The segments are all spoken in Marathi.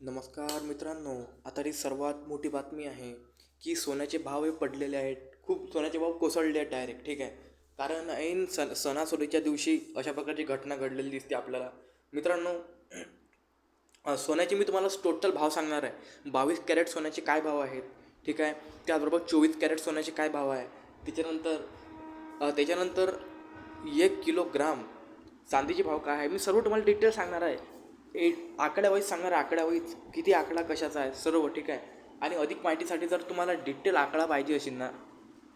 नमस्कार मित्रांनो आता ही सर्वात मोठी बातमी आहे की सोन्याचे भाव हे पडलेले आहेत. खूप सोन्याचे भाव कोसळले आहेत डायरेक्ट ठीक आहे? कारण ऐन सण सणासुदीच्या दिवशी अशा प्रकारची घटना घडलेली दिसते आपल्याला. मित्रांनो सोन्याचे मी तुम्हाला टोटल भाव सांगणार आहे. बावीस कॅरेट सोन्याचे काय भाव आहेत? ठीक आहे? त्याचबरोबर चोवीस कॅरेट सोन्याचे काय भाव आहे? त्याच्यानंतर त्याच्यानंतर एक किलोग्राम चांदीचे भाव काय आहे? मी सर्व तुम्हाला डिटेल सांगणार आहे. ए आकड्यावाईज सांगणार आकड्यावाईज किती आकडा कशाचा आहे? सर्व ठीक आहे. आणि अधिक माहितीसाठी जर तुम्हाला डिटेल आकडा पाहिजे असेल ना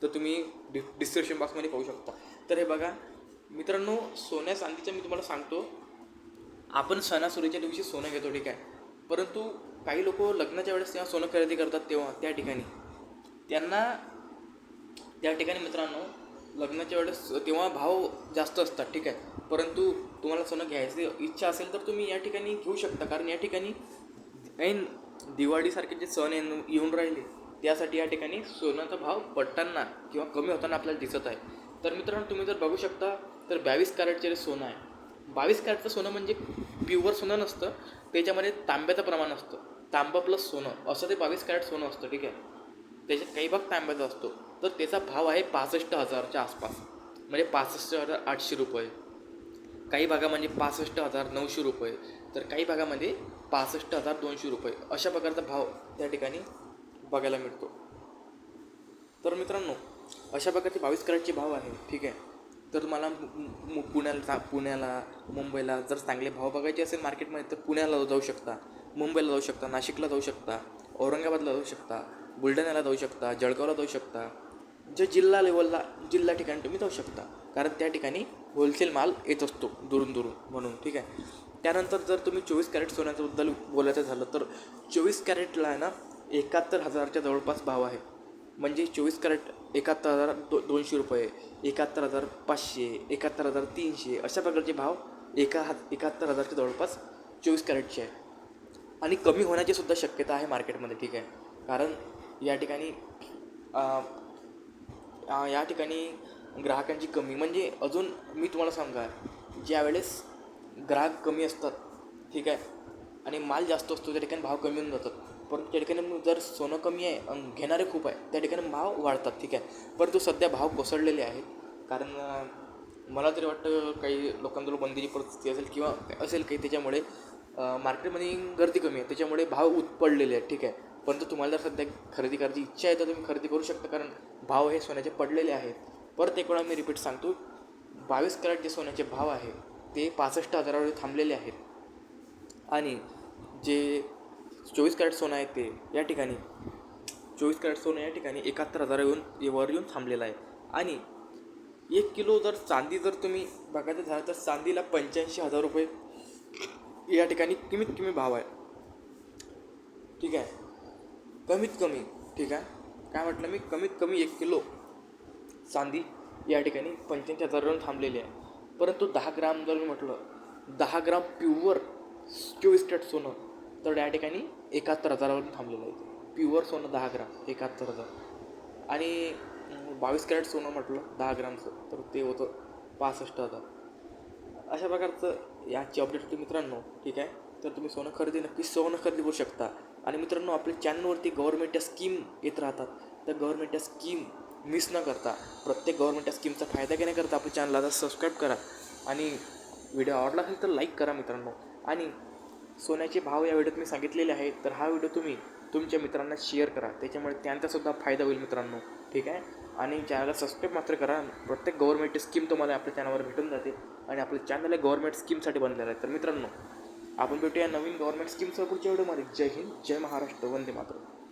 तर तुम्ही डि डिस्क्रिप्शन बॉक्समध्ये पाहू शकता. तर हे बघा मित्रांनो सोन्या चांदीचं मी तुम्हाला सांगतो. आपण सणासुरीच्या दिवशी सोनं घेतो ठीक आहे. परंतु काही लोक लग्नाच्या वेळेस तेव्हा सोनं खरेदी करतात तेव्हा त्या ठिकाणी. त्यांना त्या ठिकाणी मित्रांनो लग्नाच्या वेळेस तेव्हा भाव जास्त असतात ठीक आहे. परंतु तुम्हाला सोनं घ्यायची इच्छा असेल तर तुम्ही या ठिकाणी घेऊ शकता. कारण या ठिकाणी ऐन दिवाळीसारखे जे सण येऊन येऊन राहिले त्यासाठी या ठिकाणी सोन्याचा भाव पडताना किंवा कमी होताना आपल्याला दिसत आहे. तर मित्रांनो तुम्ही जर बघू शकता तर बावीस कॅरेटचे जे सोनं आहे बावीस कॅरेटचं सोनं म्हणजे प्युअर सोनं नसतं त्याच्यामध्ये तांब्याचं प्रमाण असतं. तांबा प्लस सोनं असं ते बावीस कॅरेट सोनं असतं ठीक आहे. त्याच्यात काही भाग तांब्याचा असतो. तर त्याचा भाव आहे पासष्ट हजारच्या आसपास. म्हणजे पासष्ट हजार आठशे रुपये. काही भागामध्ये पासष्ट हजार नऊशे रुपये. तर काही भागामध्ये पासष्ट हजार दोनशे रुपये. अशा प्रकारचा भाव त्या ठिकाणी बघायला मिळतो. तर मित्रांनो अशा प्रकारचे बावीस कॅरेटचे भाव आहे. ठीक आहे? तर तुम्हाला मु- पुण्याला पुण्याला मुंबईला जर चांगले भाव बघायचे असेल मार्केटमध्ये तर पुण्याला जाऊ शकता. मुंबईला जाऊ शकता नाशिकला जाऊ शकता औरंगाबादला जाऊ शकता. बुलढाण्याला जाऊ शकता जळगावला जाऊ शकता जे जिल्हा लेवलला जिल्हा ठिकाणी तुम्ही जाऊ शकता. कारण त्या ठिकाणी होलसेल माल येत असतो दुरून दुरून म्हणून ठीक आहे? त्यानंतर जर तुम्ही चोवीस कॅरेट सोन्याच्याबद्दल बोलायचं झालं तर चोवीस कॅरेटला आहे ना एकाहत्तर हजारच्या जवळपास भाव आहे. म्हणजे चोवीस कॅरेट एकाहत्तर हजार दो दोनशे रुपये एकाहत्तर हजार पाचशे एकाहत्तर हजार तीनशे अशा प्रकारचे भाव एका हात एकाहत्तर हजारच्या जवळपास चोवीस कॅरेटचे आहे. आणि कमी होण्याची सुद्धा शक्यता आहे मार्केटमध्ये ठीक आहे? कारण या ठिकाणी या ठिकाणी ग्राहकांची कमी. म्हणजे अजून मी तुम्हाला सांगा ज्यावेळेस ग्राहक कमी असतात ठीक आहे आणि माल जास्त असतो त्या ठिकाणी भाव कमी होऊन जातात. परंतु त्या ठिकाणी जर सोनं कमी आहे घेणारे खूप आहे त्या ठिकाणी भाव वाढतात ठीक आहे. परंतु सध्या भाव कोसळलेले आहेत. कारण मला तरी वाटतं काही लोकांजवळ बंदीची परिस्थिती असेल किंवा असेल काही त्याच्यामुळे मार्केटमध्ये गर्दी कमी आहे त्याच्यामुळे भाव उत पडलेले आहेत ठीक आहे. परंतु तुम्हाला जर सध्या खरेदी करायची इच्छा आहे तर तुम्ही खरेदी करू शकता. कारण भाव हे सोन्याचे पडलेले आहेत. परत एक वेळा मी रिपीट सांगतो बावीस कॅरेट जे सोन्याचे भाव आहे ते पासष्ट हजारावर थांबलेले आहेत. आणि जे चोवीस कॅरेट सोनं आहे ते या ठिकाणी चोवीस कॅरेट सोनं या ठिकाणी एकाहत्तर हजार येऊन वर येऊन थांबलेलं आहे. आणि एक किलो जर चांदी जर तुम्ही बघायचं झालं तर चांदीला पंच्याऐंशी हजार रुपये या ठिकाणी कमीत कमी भाव आहे. ठीक आहे? कमीत कमी ठीक आहे? काय म्हटलं मी? कमीत कमी एक किलो चांदी या ठिकाणी पंच्याऐंशी हजारावरून थांबलेली आहे. परंतु दहा ग्राम जर मी म्हटलं दहा ग्राम प्युअर चोवीस कॅरेट सोनं तर या ठिकाणी एकाहत्तर हजारावरून थांबलेलं आहे. प्युअर सोनं दहा ग्राम एकाहत्तर हजार. आणि बावीस कॅरेट सोनं म्हटलं दहा ग्रामचं तर ते होतं पासष्ट हजार. अशा प्रकारचं याची अपडेट होती मित्रांनो ठीक आहे? तर तुम्ही सोनं खरेदी नक्की सोनं खरेदी करू शकता. आणि मित्रांनो आपल्या चॅनलवरती गव्हर्नमेंटच्या स्कीम येत राहतात. तर गव्हर्नमेंटच्या स्कीम मिस न करता प्रत्येक गव्हर्नमेंटच्या स्कीमचा फायदा घेण्याकरता आपल्या चॅनलला आता सबस्क्राईब करा. आणि व्हिडिओ आवडला असेल तर लाईक करा मित्रांनो. आणि सोन्याचे भाव या व्हिडिओत मी सांगितलेले आहेत तर हा व्हिडिओ तुम्ही तुमच्या मित्रांना शेअर करा. त्याच्यामुळे त्यांचासुद्धा फायदा होईल मित्रांनो. ठीक आहे? आणि चॅनलला सबस्क्राईब मात्र करा. प्रत्येक गव्हर्नमेंटची स्कीम तुम्हाला आपल्या चॅनलवर भेटून जाते. आणि आपलं चॅनल हे गव्हर्नमेंट स्कीमसाठी बनलेलं आहे. तर मित्रांनो आपण भेटूया नवीन गव्हर्नमेंट स्कीमसह पुढच्या व्हिडिओमध्ये जय हिंद जय महाराष्ट्र वंदे मातरम.